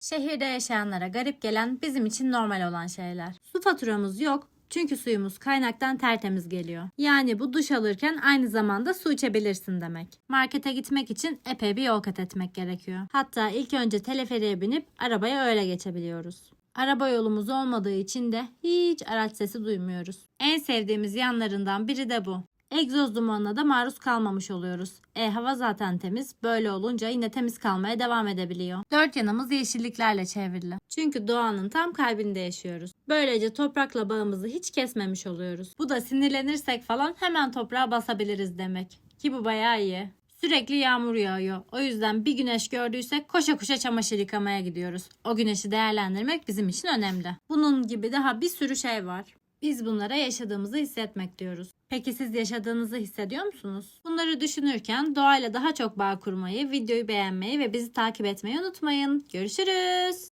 Şehirde yaşayanlara garip gelen bizim için normal olan şeyler. Su faturamız yok çünkü suyumuz kaynaktan tertemiz geliyor. Yani bu duş alırken aynı zamanda su içebilirsin demek. Markete gitmek için epey bir yol kat etmek gerekiyor. Hatta ilk önce teleferiğe binip arabaya öyle geçebiliyoruz. Araba yolumuz olmadığı için de hiç araç sesi duymuyoruz. En sevdiğimiz yanlarından biri de bu. Egzoz dumanına da maruz kalmamış oluyoruz. E hava zaten temiz. Böyle olunca yine temiz kalmaya devam edebiliyor. Dört yanımız yeşilliklerle çevrili. Çünkü doğanın tam kalbinde yaşıyoruz. Böylece toprakla bağımızı hiç kesmemiş oluyoruz. Bu da sinirlenirsek falan hemen toprağa basabiliriz demek. Ki bu bayağı iyi. Sürekli yağmur yağıyor. O yüzden bir güneş gördüysek koşa koşa çamaşır yıkamaya gidiyoruz. O güneşi değerlendirmek bizim için önemli. Bunun gibi daha bir sürü şey var. Biz bunlara yaşadığımızı hissetmek diyoruz. Peki siz yaşadığınızı hissediyor musunuz? Bunları düşünürken doğayla daha çok bağ kurmayı, videoyu beğenmeyi ve bizi takip etmeyi unutmayın. Görüşürüz.